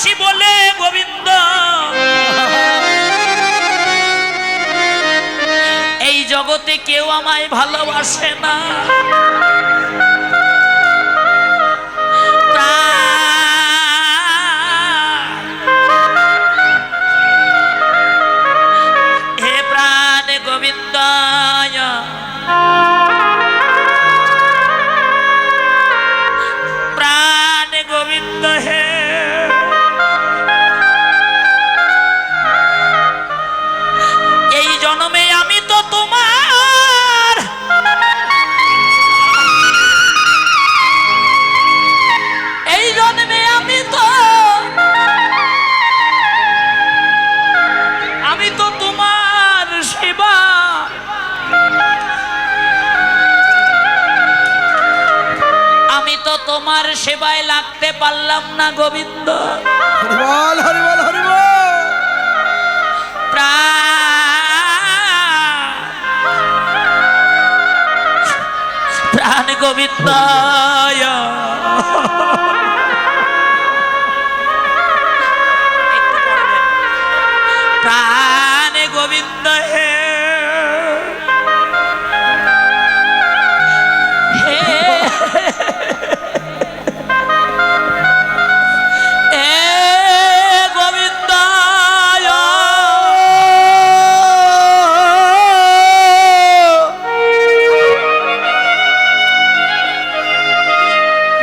ভালোবাসি বলে গোবিন্দ। এই জগতে কেউ আমায় ভালোবাসে না। প্রাণ গোবিন্দ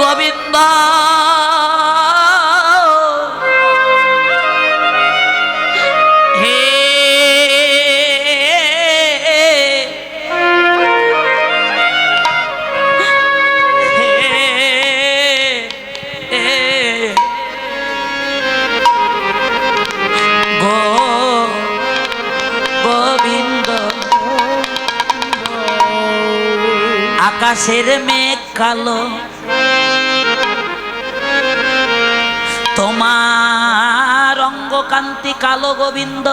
গোবিন্দ। হে আকাশের মেঘ কালো অঙ্গকান্তি কালো গোবিন্দ।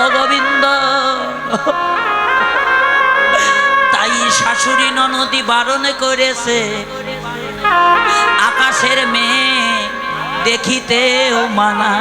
ও গোবিন্দ তাই শাশুড়ি ননদী বারণ করেছে আকাশের মেঘ দেখিতেও মানা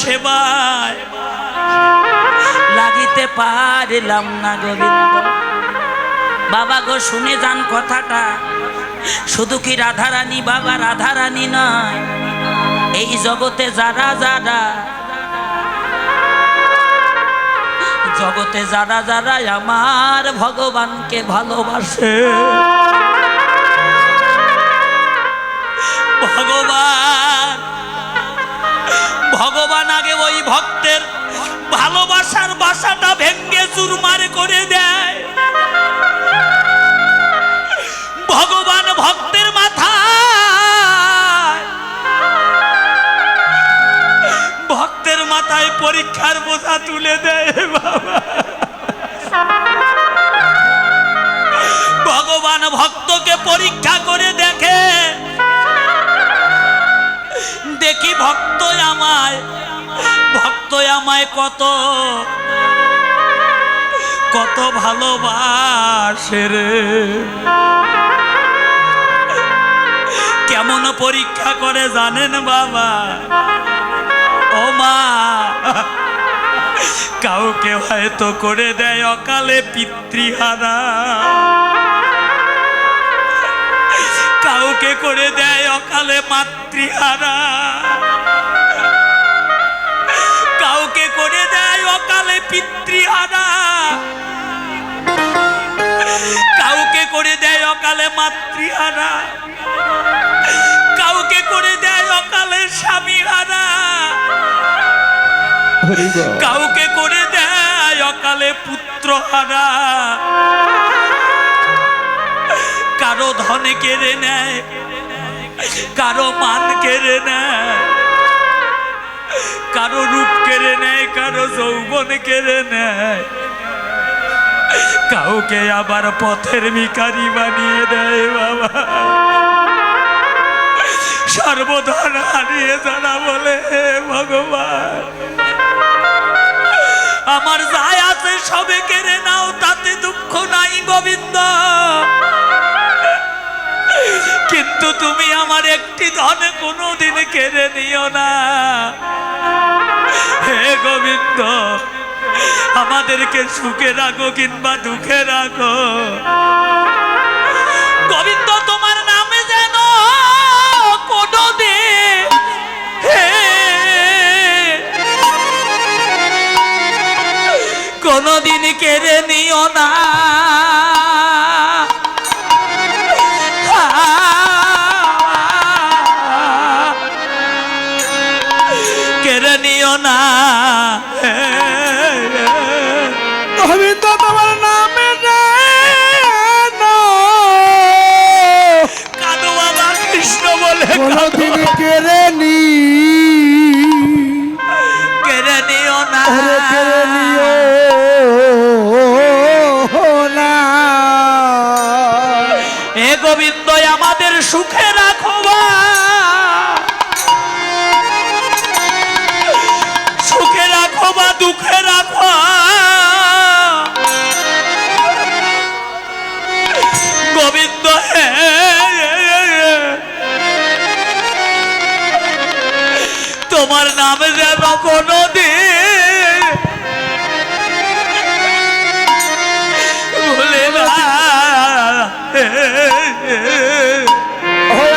সেবায় লাগিতে পারলাম না গোবিন্দ। বাবা গো, শুনে যান কথাটা। শুধু কি রাধারানী বাবা, রাধারানী নয়, এই জগতে যারা যারা, জগতে যারা যারা আমার ভগবানকে ভালোবাসে। ভগবান ওই ভক্তের ভালোবাসার বাসাটা ভেঙ্গে চুরমার করে দেয়। ভগবান ভক্তের মাথায়। ভক্তের মাথায় পরীক্ষার বোঝা তুলে দেয় বাবা। ভগবান ভক্তকে পরীক্ষা করে দেখে। দেখি ভক্ত আমায় আমায় কত কত ভালোবাসে রে। কেমন পরীক্ষা করে জানেন বাবা? ও মা, কাউকে হয়তো করে দেয় অকালে পিতৃহারা। কাউকে করে দেয় অকালে মাতৃহারা। কাউকে করে দেয় অকালে মাতৃহারা। কাউকে করে দেয় অকালে স্বামীহারা। কাউকে করে দেয় অকালে পুত্র হারা কারও ধন কেড়ে নেয় কারও মান কেড়ে নেয় কারও রূপ কেড়ে নেয়, কারও যৌবন কেড়ে নেয়। কাউকে আবার পথের ভিখারি বানিয়ে দেয় বাবা। সর্বধন হারিয়ে যারা বলে, হে ভগবান, আমার যাই আছে সবে কেড়ে নাও, তাতে দুঃখ নাই গোবিন্দ। কিন্তু তুমি আমার একটি ধনে কোনোদিন কেড়ে নিও না। হে গোবিন্দ, আমাদেরকে সুখে রাখো কিংবা দুঃখে রাখো। গোবিন্দ, তোমার নামে যেন হে কোনোদিন কেড়ে নিও না। কোনদিন কেড়ে নি? কেড়ে নিও না। কেড়ে নিও না। এ গোবিন্দ আমাদের সুখে রাখো তোমার নামে যেন কোনো দিন ভুলে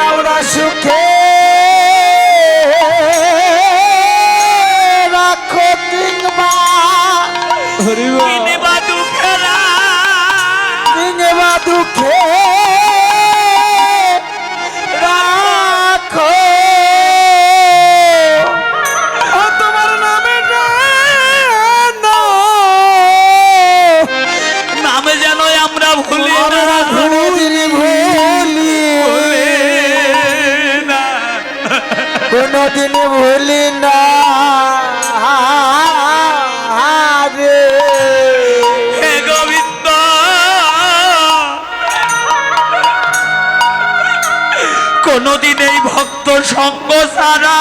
আমরা সুখে রাখো কিংবা কোনদিন ভুলি না কোনদিন এই ভক্ত সঙ্গ সারা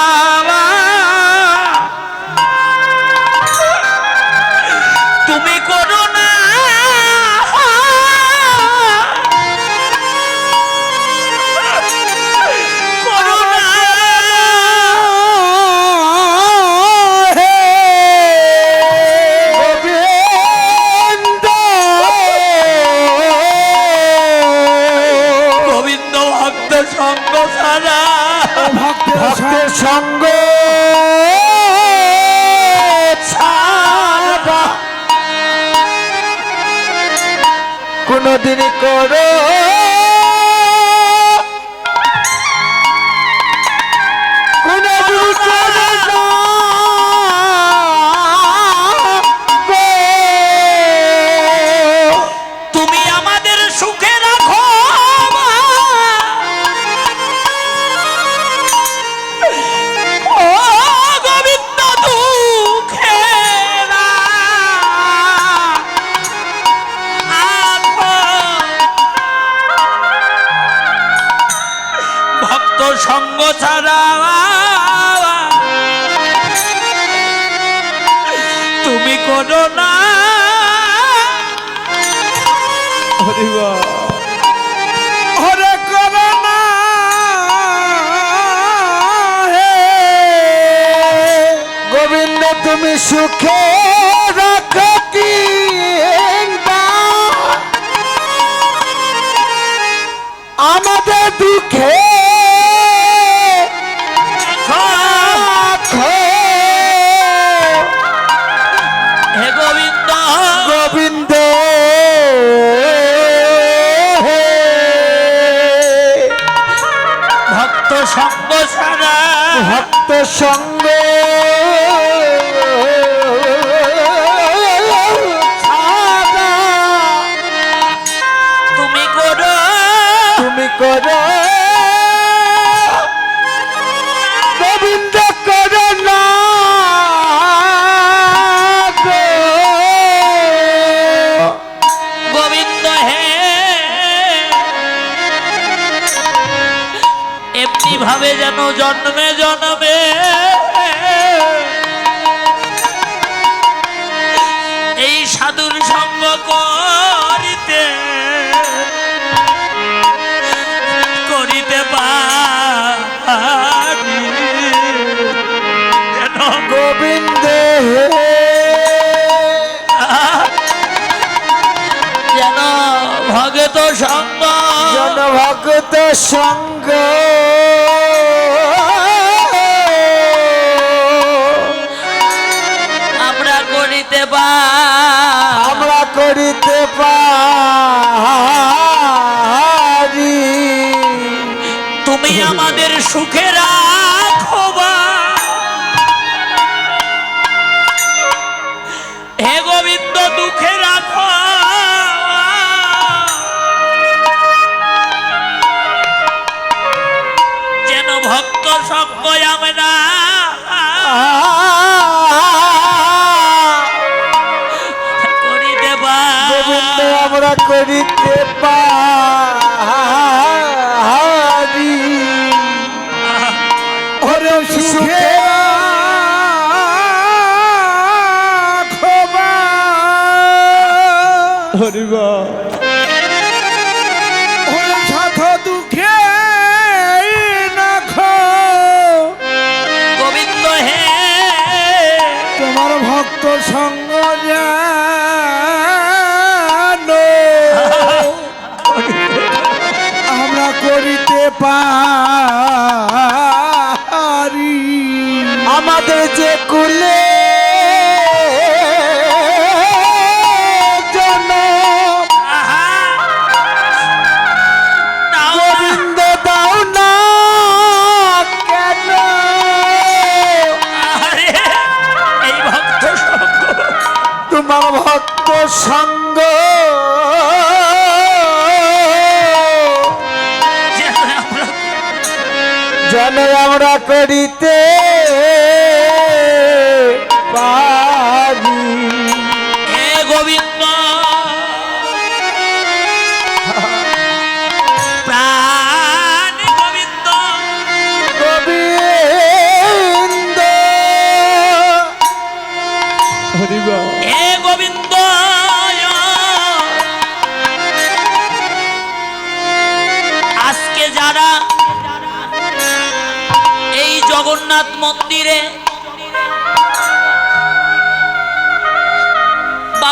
তুমি করো না। হরে হে। গোবিন্দ তুমি সুখে রাখো আমাদের দুঃখে সঙ্গ এমনি ভাবে যেন জন্মে জন্মে? এই সাধুর সঙ্গ করিতে করিতে পারি। যেন গোবিন্দ যেন ভগত সঙ্গ জন ভগত সঙ্গ করিতে পারি। পারি। আমাদের যে কুলে যেন আমরা করিতে পারি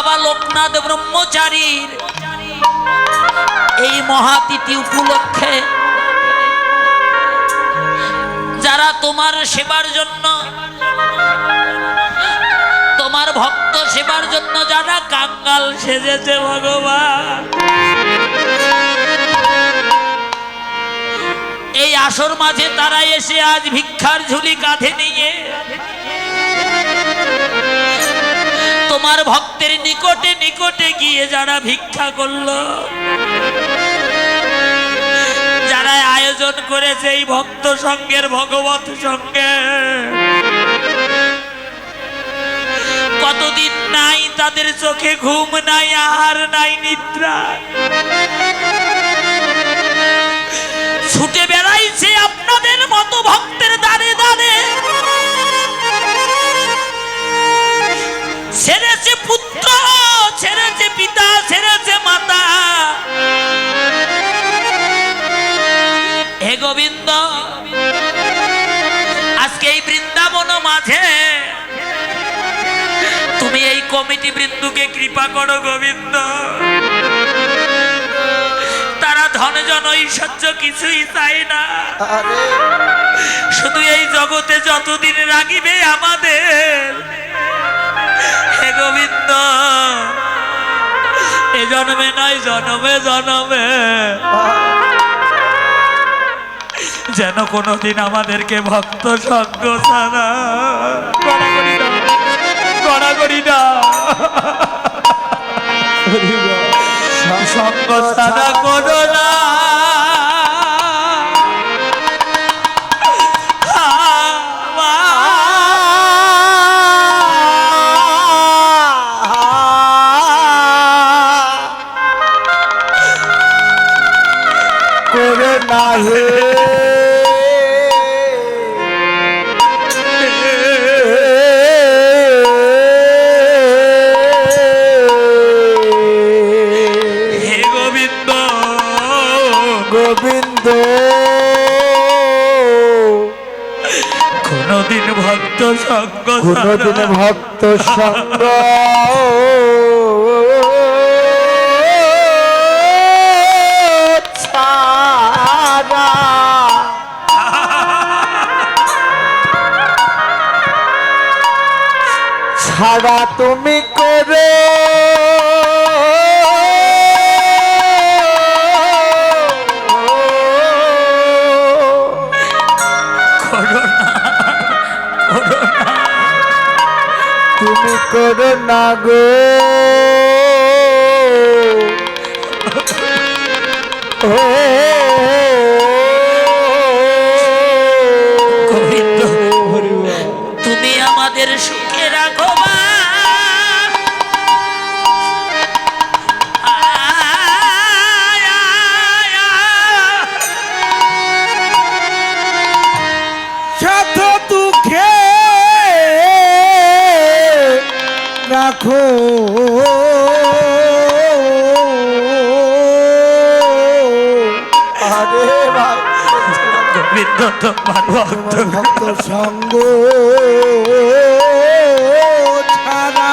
বাবা লোকনাথ ব্রহ্মচারীর এই মহাতিথি উপলক্ষে যারা তোমার সেবার জন্য, তোমার ভক্ত সেবার জন্য যারা কাঙ্গাল সেজেছে ভগবান। এই আসর মাঝে তারা এসে আজ ভিক্ষার ঝুলি কাঁধে নিয়ে তোমার ভক্তের নিকটে নিকটে গিয়ে যারা ভিক্ষা করল, যারা আয়োজন করেছে এই ভক্ত সঙ্গের, ভগবত সঙ্গে কতদিন নাই তাদের চোখে ঘুম নাই, আহার নাই, নিদ্রা ছুটে বেড়াইছে আপনাদের মতো ভক্তের পুত্র ছেড়েছে পিতা ছেড়েছে মাতা। হে গোবিন্দ আজকে এই বৃন্দাবন মাঝে তুমি এই কমিটি বৃন্দুকে কৃপা করো গোবিন্দ। তারা ধন জন ঐশ্বর্য কিছুই চায় না। শুধু এই জগতে যতদিন রাগিবে আমাদের গোবিন্দ। এ জন্মে নয় জনমে জনমে। যেন কোনোদিন আমাদেরকে ভক্ত সঙ্গ ছাড়া। গড়াগড়ি না গড়াগড়ি না সঙ্গ ছাড়া করো না ভক্ত সঙ্গ কোনদিন ভক্ত সঙ্গ ছাড়া তুমি করো করো না গো। রাখো আরে ভাই গোবিন্দ তোমার ভক্ত তোমার ভক্ত সঙ্গ ছাড়া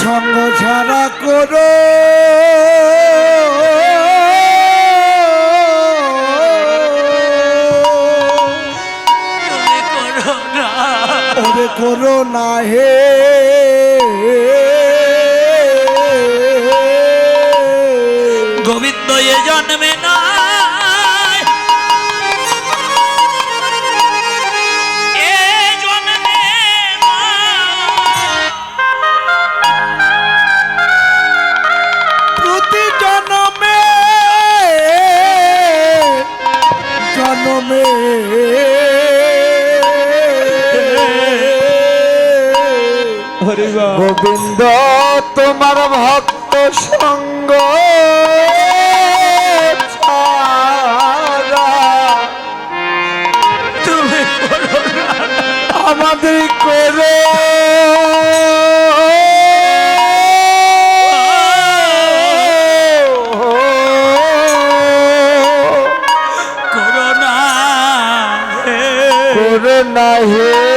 সঙ্গ ছাড়া করো করো না হে। গোবিন্দ এ জন্মে গোবিন্দ তোমার ভক্ত সঙ্গ আমাদের করে। করো না হে,